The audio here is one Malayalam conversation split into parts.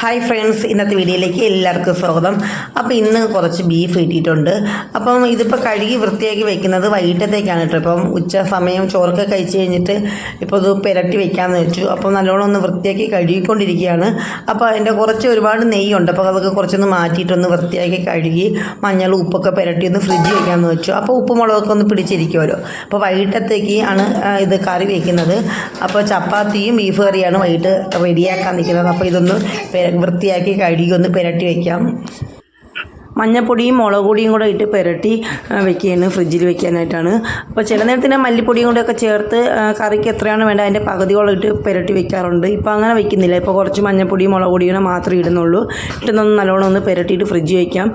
ഹായ് ഫ്രണ്ട്സ് ഇന്നത്തെ വീഡിയോയിലേക്ക് എല്ലാവർക്കും സ്വാഗതം. അപ്പോൾ ഇന്ന് കുറച്ച് ബീഫ് കിട്ടിയിട്ടുണ്ട്. അപ്പം ഇതിപ്പോൾ കഴുകി വൃത്തിയാക്കി വെക്കുന്നത് വൈകിട്ടത്തേക്കാണ് കേട്ടോ. ഇപ്പം ഉച്ച സമയം ചോറൊക്കെ കഴിച്ച് കഴിഞ്ഞിട്ട് ഇപ്പോൾ ഇത് പുരട്ടി വെക്കാമെന്ന് വെച്ചു. അപ്പോൾ നല്ലോണം ഒന്ന് വൃത്തിയാക്കി കഴുകിക്കൊണ്ടിരിക്കുകയാണ്. അപ്പോൾ അതിന്റെ കുറച്ച് ഒരുപാട് നെയ്യുണ്ട്. അപ്പോൾ അതൊക്കെ കുറച്ചൊന്ന് മാറ്റിയിട്ടൊന്ന് വൃത്തിയാക്കി കഴുകി മഞ്ഞൾ ഉപ്പൊക്കെ പുരട്ടി ഒന്ന് ഫ്രിഡ്ജ് വെക്കാമെന്ന് വെച്ചു. അപ്പോൾ ഉപ്പ് മുളകൊക്കെ ഒന്ന് പിടിച്ചിരിക്കുമല്ലോ അപ്പോൾ വൈകിട്ടത്തേക്ക് ആണ് ഇത് കറി വെക്കുന്നത്. അപ്പോൾ ചപ്പാത്തിയും ബീഫ് കറിയാണ് വൈകിട്ട് റെഡിയാക്കാൻ നിൽക്കുന്നത്. അപ്പോൾ ഇതൊന്ന് വൃത്തിയാക്കി കഴുകി ഒന്ന് പുരട്ടി വയ്ക്കാം മഞ്ഞപ്പൊടിയും മുളക് പൊടിയും കൂടെ ഇട്ട് പുരട്ടി വെക്കുകയാണ് ഫ്രിഡ്ജിൽ വെക്കാനായിട്ടാണ്. അപ്പോൾ ചില നേരത്തിന് മല്ലിപ്പൊടിയും കൂടെ ഒക്കെ ചേർത്ത് കറിക്ക് എത്രയാണ് വേണ്ടത് അതിന്റെ പകുതിയോളം ഇട്ട് പുരട്ടി വെക്കാറുണ്ട്. ഇപ്പോൾ അങ്ങനെ വെക്കുന്നില്ല. ഇപ്പോൾ കുറച്ച് മഞ്ഞപ്പൊടിയും മുളക് പൊടിയും മാത്രമേ ഇടുന്നുള്ളൂ. ഇട്ടൊന്ന് നല്ലോണം ഒന്ന് പുരട്ടിയിട്ട് ഫ്രിഡ്ജ് വയ്ക്കാം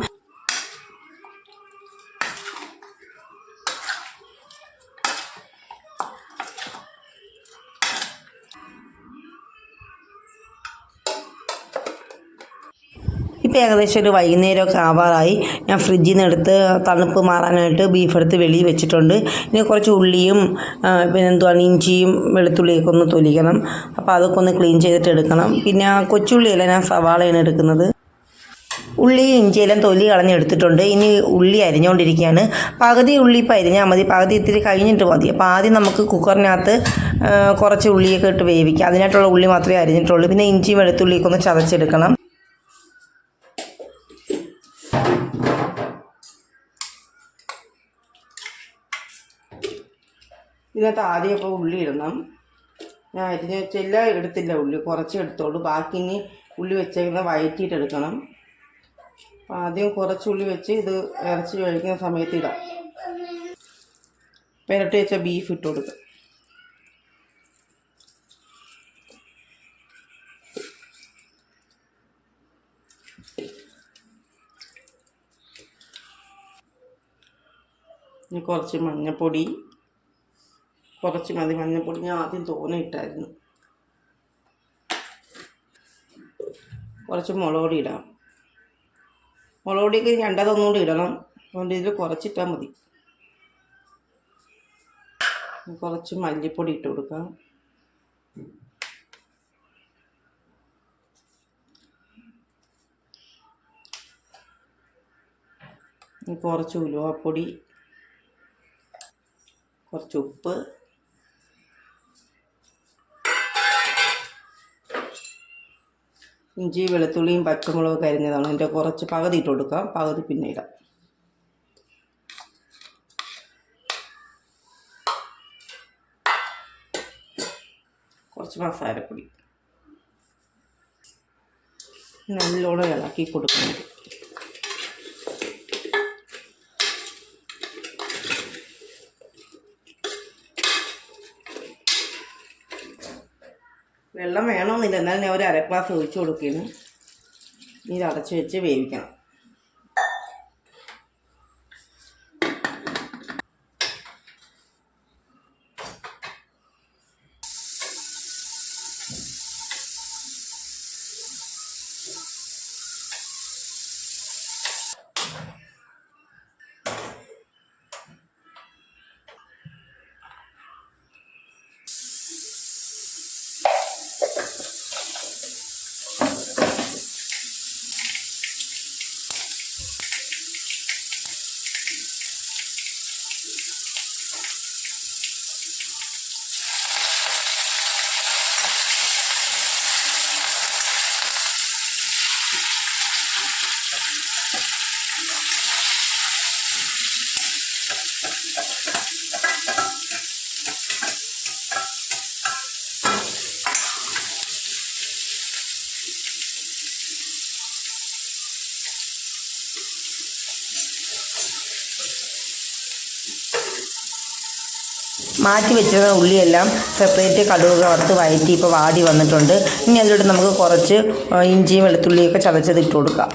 ഇപ്പം ഏകദേശം ഒരു വൈകുന്നേരമൊക്കെ ആവാറായി. ഞാൻ ഫ്രിഡ്ജിൽ നിന്ന് എടുത്ത് തണുപ്പ് മാറാനായിട്ട് ബീഫ് എടുത്ത് വെളിയിൽ വെച്ചിട്ടുണ്ട്. ഇനി കുറച്ച് ഉള്ളിയും പിന്നെ എന്തുവാണ് ഇഞ്ചിയും വെളുത്തുള്ളിയൊക്കെ ഒന്ന് തൊലിക്കണം. അപ്പോൾ അതൊക്കെ ഒന്ന് ക്ലീൻ ചെയ്തിട്ട് എടുക്കണം. പിന്നെ കൊച്ചുള്ളിയല്ല ഞാൻ സവാളയാണ് എടുക്കുന്നത്. ഉള്ളി ഇഞ്ചിയെല്ലാം തൊലി കളഞ്ഞെടുത്തിട്ടുണ്ട് ഇനി ഉള്ളി അരിഞ്ഞുകൊണ്ടിരിക്കുകയാണ് പകുതി ഉള്ളി ഇപ്പം അരിഞ്ഞാൽ മതി. പകുതി ഇത്തിരി കഴിഞ്ഞിട്ട് മതി. അപ്പോൾ ആദ്യം നമുക്ക് കുക്കറിനകത്ത് കുറച്ച് ഉള്ളിയൊക്കെ ഇട്ട് വേവിക്കാം. അതിനായിട്ടുള്ള ഉള്ളി മാത്രമേ അരിഞ്ഞിട്ടുള്ളൂ. പിന്നെ ഇഞ്ചിയും വെളുത്തുള്ളിയൊക്കെ ഒന്ന് ചതച്ചെടുക്കണം. ഇതിനകത്ത് ആദ്യം അപ്പോൾ ഉള്ളി ഇടണം. ഞാൻ അരിഞ്ഞ് വെച്ചാൽ എല്ലാം എടുത്തില്ല ഉള്ളി. കുറച്ച് എടുത്തോളൂ. ബാക്കി ഇനി ഉള്ളി വെച്ചേക്കുന്ന വയറ്റിയിട്ട് എടുക്കണം. അപ്പോൾ ആദ്യം കുറച്ച് ഉള്ളി വെച്ച് ഇത് ഇറച്ചി കഴിക്കുന്ന സമയത്ത് ഇടാം. പെരട്ടി വെച്ച ബീഫ് ഇട്ട് കൊടുക്കുക ഇനി കുറച്ച് മഞ്ഞൾപ്പൊടി കുറച്ച് മതി മഞ്ഞൾപ്പൊടി ഞാൻ ആദ്യം തോനെ ഇട്ടായിരുന്നു. കുറച്ച് മുളക് പൊടി ഇടാം മുളക് പൊടിയൊക്കെ രണ്ടതൊന്നുകൂടി ഇടണം. അതുകൊണ്ട് ഇതിൽ കുറച്ചിട്ടാൽ മതി. കുറച്ച് മല്ലിപ്പൊടി ഇട്ട് കൊടുക്കാം. കുറച്ച് ഉലുവാപ്പൊടി കുറച്ച് ഉപ്പ് ഇഞ്ചി വെളുത്തുള്ളിയും പച്ചമുളകും അരിഞ്ഞതാണ്. അതിന്റെ കുറച്ച് പകുതി ഇട്ട് കൊടുക്കാം. പകുതി പിന്നെ ഇടാം. കുറച്ച് മസാലപ്പൊടി. നല്ലോണം ഇളക്കി കൊടുക്കണം. വെള്ളം വേണമെന്നില്ല. എന്നാലും ഞാൻ ഒരു അര ഗ്ലാസ് ഒഴിച്ചു ഇത് അടച്ച് വെച്ച് വേവിക്കണം. മാറ്റി വെച്ചിരുന്ന ഉള്ളിയെല്ലാം സെപ്പറേറ്റ് കടുക് വറുത്ത് വഴറ്റി ഇപ്പോൾ വാടി വന്നിട്ടുണ്ട്. ഇനി അതിലോട്ട് നമുക്ക് കുറച്ച് ഇഞ്ചിയും വെളുത്തുള്ളിയൊക്കെ ചതച്ചത് ഇട്ട് കൊടുക്കാം.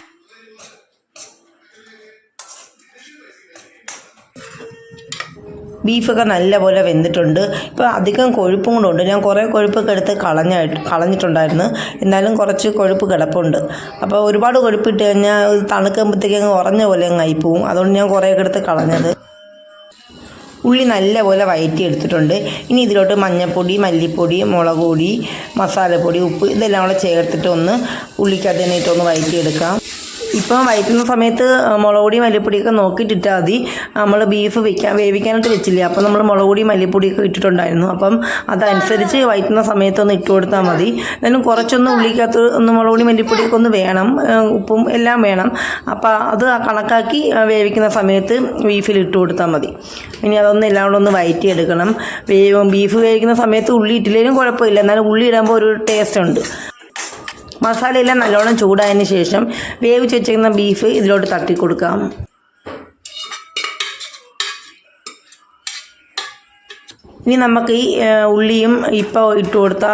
ബീഫൊക്കെ നല്ലപോലെ വെന്തിട്ടുണ്ട്. ഇപ്പോൾ അധികം കൊഴുപ്പും കൂടെ ഉണ്ട്. ഞാൻ കുറേ കൊഴുപ്പൊക്കെ എടുത്ത് കളഞ്ഞ കളഞ്ഞിട്ടുണ്ടായിരുന്നു. എന്നാലും കുറച്ച് കൊഴുപ്പ് കിടപ്പുണ്ട്. അപ്പോൾ ഒരുപാട് കൊഴുപ്പ് ഇട്ട് കഴിഞ്ഞാൽ തണുക്കുമ്പോഴത്തേക്ക് ഉറഞ്ഞ പോലെ അങ്ങ് ആയിപ്പോവും അതുകൊണ്ട് ഞാൻ കുറേയൊക്കെ എടുത്ത് കളഞ്ഞത്. ഉള്ളി നല്ലപോലെ വയറ്റി എടുത്തിട്ടുണ്ട്. ഇനി ഇതിലോട്ട് മഞ്ഞൾപ്പൊടി മല്ലിപ്പൊടി മുളക് പൊടി മസാലപ്പൊടി ഉപ്പ് ഇതെല്ലാം കൂടെ ചേർത്തിട്ട് ഒന്ന് ഉള്ളിക്കകത്ത് തന്നെ ഇട്ടൊന്ന് വഴറ്റിയെടുക്കാം ഇപ്പം വഴറ്റുന്ന സമയത്ത് മുളക് പൊടി മല്ലിപ്പൊടിയൊക്കെ നോക്കിയിട്ടിട്ടാൽ മതി. നമ്മൾ ബീഫ് വെക്കാൻ വേവിക്കാനായിട്ട് വെച്ചില്ലേ? അപ്പം നമ്മൾ മുളക് പൊടി മല്ലിപ്പൊടിയൊക്കെ ഇട്ടിട്ടുണ്ടായിരുന്നു. അപ്പം അതനുസരിച്ച് വഴറ്റുന്ന സമയത്ത് ഒന്ന് ഇട്ട് കൊടുത്താൽ മതി. എന്നാലും കുറച്ചൊന്നും ഉള്ളിക്കകത്ത് ഒന്ന് മുളക് പൊടി മല്ലിപ്പൊടിയൊക്കെ ഒന്ന് വേണം. ഉപ്പും എല്ലാം വേണം. അപ്പം അത് കണക്കാക്കി വേവിക്കുന്ന സമയത്ത് ബീഫിൽ ഇട്ട് കൊടുത്താൽ മതി. ഇനി അതൊന്ന് എല്ലാം കൂടെ ഒന്ന് വഴറ്റിയെടുക്കണം ബീഫ് വേവിക്കുന്ന സമയത്ത് ഉള്ളി ഇട്ടില്ലെങ്കിലും കുഴപ്പമില്ല. എന്നാലും ഉള്ളി ഇടുമ്പോൾ ഒരു ടേസ്റ്റ് ഉണ്ട്. മസാലയെല്ലാം നല്ലോണം ചൂടായതിന് ശേഷം വേവിച്ച് വെച്ചിരിക്കുന്ന ബീഫ് ഇതിലോട്ട് തട്ടി കൊടുക്കാം ഇനി നമുക്ക് ഈ ഉള്ളിയും ഇപ്പോൾ ഇട്ട് കൊടുത്ത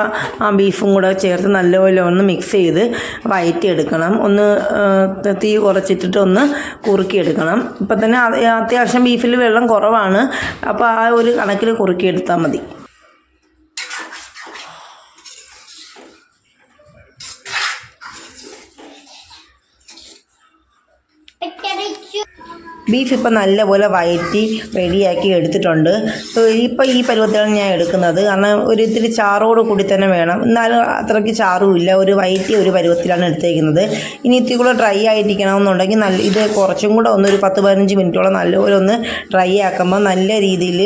ആ ബീഫും കൂടെ ചേർത്ത് നല്ലപോലെ ഒന്ന് മിക്സ് ചെയ്ത് വയറ്റിയെടുക്കണം. ഒന്ന് തീ കുറച്ചിട്ടിട്ട് ഒന്ന് കുറുക്കിയെടുക്കണം. ഇപ്പം തന്നെ അത്യാവശ്യം ബീഫിൽ വെള്ളം കുറവാണ്. അപ്പോൾ ആ ഒരു കണക്കിൽ കുറുക്കിയെടുത്താൽ മതി. ബീഫ് ഇപ്പം നല്ലപോലെ വയറ്റി റെഡിയാക്കി എടുത്തിട്ടുണ്ട്. ഇപ്പം ഈ പരുവത്തിലാണ് ഞാൻ എടുക്കുന്നത്. കാരണം ഒരു ഇത്തിരി ചാറോട് കൂടി തന്നെ വേണം. എന്നാലും അത്രയ്ക്ക് ചാറുമില്ല. ഒരു വയറ്റി ഒരു പരുവത്തിലാണ് എടുത്തേക്കുന്നത്. ഇനി ഇത്തിരി കൂടെ ഡ്രൈ ആയിട്ടിരിക്കണമെന്നുണ്ടെങ്കിൽ നല്ല ഇത് കുറച്ചും കൂടെ ഒന്ന് ഒരു പത്ത് പതിനഞ്ച് മിനിറ്റോളം നല്ലപോലെ ഒന്ന് ഡ്രൈ ആക്കുമ്പോൾ നല്ല രീതിയിൽ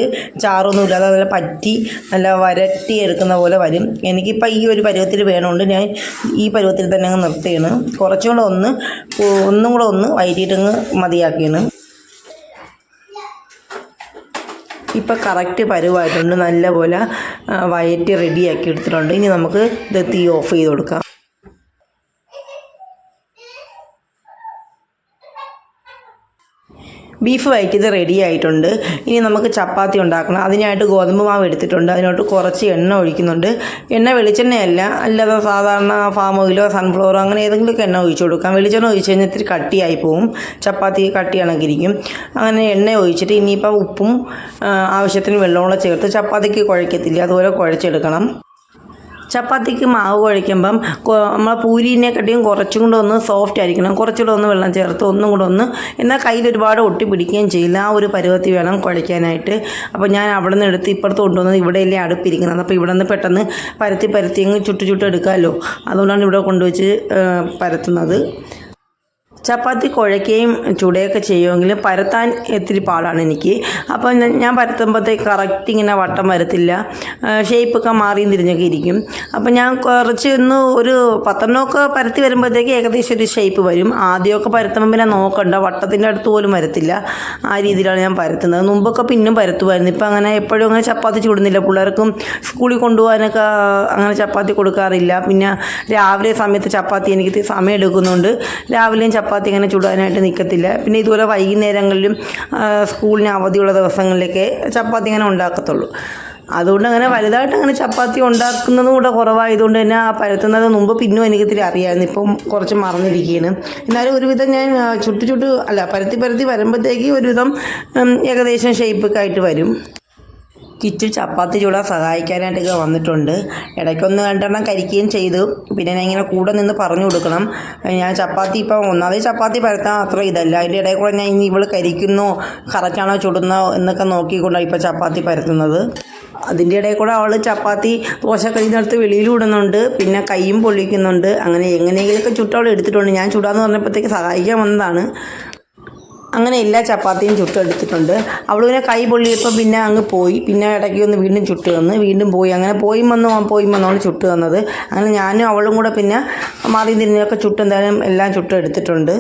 ചാറൊന്നും ഇല്ലാതെ നല്ല പറ്റി നല്ല വരട്ടി എടുക്കുന്ന പോലെ വരും. എനിക്കിപ്പോൾ ഈ ഒരു പരുവത്തിൽ വേണമുണ്ട് ഞാൻ ഈ പരുവത്തിൽ തന്നെ അങ്ങ് നിർത്തിയാണ്. കുറച്ചും കൂടെ ഒന്ന് ഒന്നും കൂടെ ഒന്ന് വയറ്റിയിട്ടങ്ങ് മതിയാക്കിയാണ്. ഇപ്പം കറക്റ്റ് പരുവായിട്ടുണ്ട്. നല്ലപോലെ വയറ്റി റെഡിയാക്കി എടുത്തിട്ടുണ്ട്. ഇനി നമുക്ക് ഇത് തീ ഓഫ് ചെയ്ത് കൊടുക്കാം. ബീഫ് വയറ്റിയത് റെഡി ആയിട്ടുണ്ട്. ഇനി നമുക്ക് ചപ്പാത്തി ഉണ്ടാക്കണം. അതിനായിട്ട് ഗോതമ്പ് മാവ് എടുത്തിട്ടുണ്ട്. അതിനോട്ട് കുറച്ച് എണ്ണ ഒഴിക്കുന്നുണ്ട്. എണ്ണ വെളിച്ചെണ്ണയല്ല. അല്ലാതെ സാധാരണ ഫാം ഓയിലോ സൺഫ്ലവറോ അങ്ങനെ ഏതെങ്കിലുമൊക്കെ എണ്ണ ഒഴിച്ചു കൊടുക്കാം. വെളിച്ചെണ്ണ ഒഴിച്ച് കഴിഞ്ഞാൽ ഇത്തിരി കട്ടിയായി പോവും. ചപ്പാത്തി കട്ടി കണക്കിരിക്കും അങ്ങനെ എണ്ണ ഒഴിച്ചിട്ട് ഇനിയിപ്പോൾ ഉപ്പും ആവശ്യത്തിന് വെള്ളവും ചേർത്ത് ചപ്പാത്തിക്ക് കുഴക്കത്തില്ല. അതുപോലെ കുഴച്ചെടുക്കണം. ചപ്പാത്തിക്ക് മാവ് കുഴയ്ക്കുമ്പം നമ്മൾ പൂരിനെക്കാട്ടിയും കുറച്ചും കൂടെ ഒന്ന് സോഫ്റ്റ് ആയിരിക്കണം. കുറച്ചുകൂടെ ഒന്ന് വെള്ളം ചേർത്ത് ഒന്നും കൂടെ ഒന്ന് എന്നാൽ കയ്യിൽ ഒരുപാട് ഒട്ടി പിടിക്കുകയും ചെയ്യില്ല. ആ ഒരു പരുവത്തിൽ വേണം കുഴയ്ക്കാനായിട്ട് അപ്പോൾ ഞാൻ അവിടെ നിന്ന് എടുത്ത് ഇപ്പുറത്ത് കൊണ്ടുവന്നത് ഇവിടെയല്ലേ അടുപ്പിരിക്കുന്നത്. അപ്പോൾ ഇവിടെ നിന്ന് പെട്ടെന്ന് പരത്തി പരത്തി അങ്ങ് ചുട്ടു ചുട്ട് എടുക്കാമല്ലോ. അതുകൊണ്ടാണ് ഇവിടെ കൊണ്ടുവച്ച് പരത്തുന്നത്. ചപ്പാത്തി കുഴയ്ക്കുകയും ചുടയൊക്കെ ചെയ്യുമെങ്കിൽ പരത്താൻ ഇത്തിരി പാടാണ് എനിക്ക്. അപ്പോൾ ഞാൻ- പരത്തുമ്പോഴത്തേക്ക് കറക്റ്റ് ഇങ്ങനെ വട്ടം വരത്തില്ല. ഷേപ്പൊക്കെ മാറിയും തിരിഞ്ഞൊക്കെ ഇരിക്കും. അപ്പോൾ ഞാൻ കുറച്ച് ഒന്ന് ഒരു പത്തെണ്ണമൊക്കെ പരത്തി വരുമ്പോഴത്തേക്ക് ഏകദേശം ഒരു ഷേപ്പ് വരും. ആദ്യമൊക്കെ പരത്തുമ്പോൾ പിന്നെ നോക്കണ്ട. വട്ടത്തിന്റെ അടുത്ത് പോലും വരത്തില്ല. ആ രീതിയിലാണ് ഞാൻ പരത്തുന്നത്. മുമ്പൊക്കെ പിന്നും പരത്തുമായിരുന്നു. ഇപ്പം അങ്ങനെ എപ്പോഴും അങ്ങനെ ചപ്പാത്തി ചൂടുന്നില്ല. പിള്ളേർക്കും സ്കൂളിൽ കൊണ്ടുപോകാനൊക്കെ അങ്ങനെ ചപ്പാത്തി കൊടുക്കാറില്ല. പിന്നെ രാവിലെ സമയത്ത് ചപ്പാത്തി എനിക്ക് സമയം എടുക്കുന്നുണ്ട്. രാവിലെയും ചപ്പാത്തി അങ്ങനെ ചുടാനായിട്ട് നിൽക്കത്തില്ല പിന്നെ ഇതുപോലെ വൈകുന്നേരങ്ങളിലും സ്കൂളിന് അവധിയുള്ള ദിവസങ്ങളിലൊക്കെ ചപ്പാത്തി അങ്ങനെ ഉണ്ടാക്കത്തുള്ളൂ. അതുകൊണ്ട് അങ്ങനെ വലുതായിട്ട് അങ്ങനെ ചപ്പാത്തി ഉണ്ടാക്കുന്നതും കൂടെ കുറവായതുകൊണ്ട് തന്നെ ആ പരത്തുന്നത് മുമ്പ് പിന്നും എനിക്ക് ഇത്തിരി അറിയാമായിരുന്നു ഇപ്പം കുറച്ച് മറന്നിരിക്കുകയാണ്. എന്നാലും ഒരുവിധം ഞാൻ ചുട്ട് ചുട്ട് അല്ല പരത്തി പരത്തി വരുമ്പോഴത്തേക്ക് ഒരുവിധം ഏകദേശം ഷേപ്പൊക്കെ ആയിട്ട് വരും. കിച്ചു ചപ്പാത്തി ചൂടാൻ സഹായിക്കാനായിട്ടൊക്കെ വന്നിട്ടുണ്ട്. ഇടയ്ക്കൊന്ന് രണ്ടെണ്ണം കരിക്കുകയും ചെയ്തു. പിന്നെ ഞാൻ ഇങ്ങനെ കൂടെ നിന്ന് പറഞ്ഞു കൊടുക്കണം. ഞാൻ ചപ്പാത്തി ഇപ്പം ഒന്നാമത് ചപ്പാത്തി പരത്താൻ അത്ര ഇതല്ല. അതിന്റെ ഇടയിൽ കൂടെ ഞാൻ ഇനി ഇവൾ കരിക്കുന്നോ കറക്റ്റാണോ ചുടുന്നോ എന്നൊക്കെ നോക്കിക്കൊണ്ടാണ് ഇപ്പോൾ ചപ്പാത്തി പരത്തുന്നത്. അതിന്റെ ഇടയിൽ കൂടെ അവൾ ചപ്പാത്തി ദോശ കഴിയുന്നിടത്ത് വെളിയിൽ വിടുന്നുണ്ട് പിന്നെ കൈയും പൊള്ളിക്കുന്നുണ്ട്. അങ്ങനെ എങ്ങനെയെങ്കിലുമൊക്കെ ചുട്ടവൾ എടുത്തിട്ടുണ്ട്. ഞാൻ ചുടാന്ന് പറഞ്ഞപ്പോഴത്തേക്ക് സഹായിക്കാൻ വന്നതാണ്. അങ്ങനെ എല്ലാ ചപ്പാത്തിയും ചുട്ടെടുത്തിട്ടുണ്ട്. അവൾ പിന്നെ കൈ പൊള്ളിയപ്പോൾ പിന്നെ അങ്ങ് പോയി. പിന്നെ ഇടയ്ക്ക് ഒന്ന് വീണ്ടും ചുട്ട് തന്ന്. വീണ്ടും പോയി. അങ്ങനെ പോയി വന്നു പോയി വന്നോണ്ട് ചുട്ട് തന്നത്. അങ്ങനെ ഞാനും അവളും കൂടെ പിന്നെ മാറി തിരിഞ്ഞൊക്കെ ചുട്ടെന്തായാലും എല്ലാം ചുട്ടെടുത്തിട്ടുണ്ട്.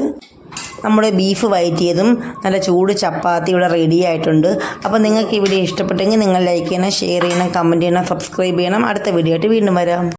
നമ്മുടെ ബീഫ് വയറ്റിയതും നല്ല ചൂട് ചപ്പാത്തി ഇവിടെ റെഡി ആയിട്ടുണ്ട്. അപ്പോൾ നിങ്ങൾക്ക് ഈ വീഡിയോ ഇഷ്ടപ്പെട്ടെങ്കിൽ നിങ്ങൾ ലൈക്ക് ചെയ്യണം ഷെയർ ചെയ്യണം കമന്റ് ചെയ്യണം സബ്സ്ക്രൈബ് ചെയ്യണം. അടുത്ത വീഡിയോ ആയിട്ട് വീണ്ടും വരാം.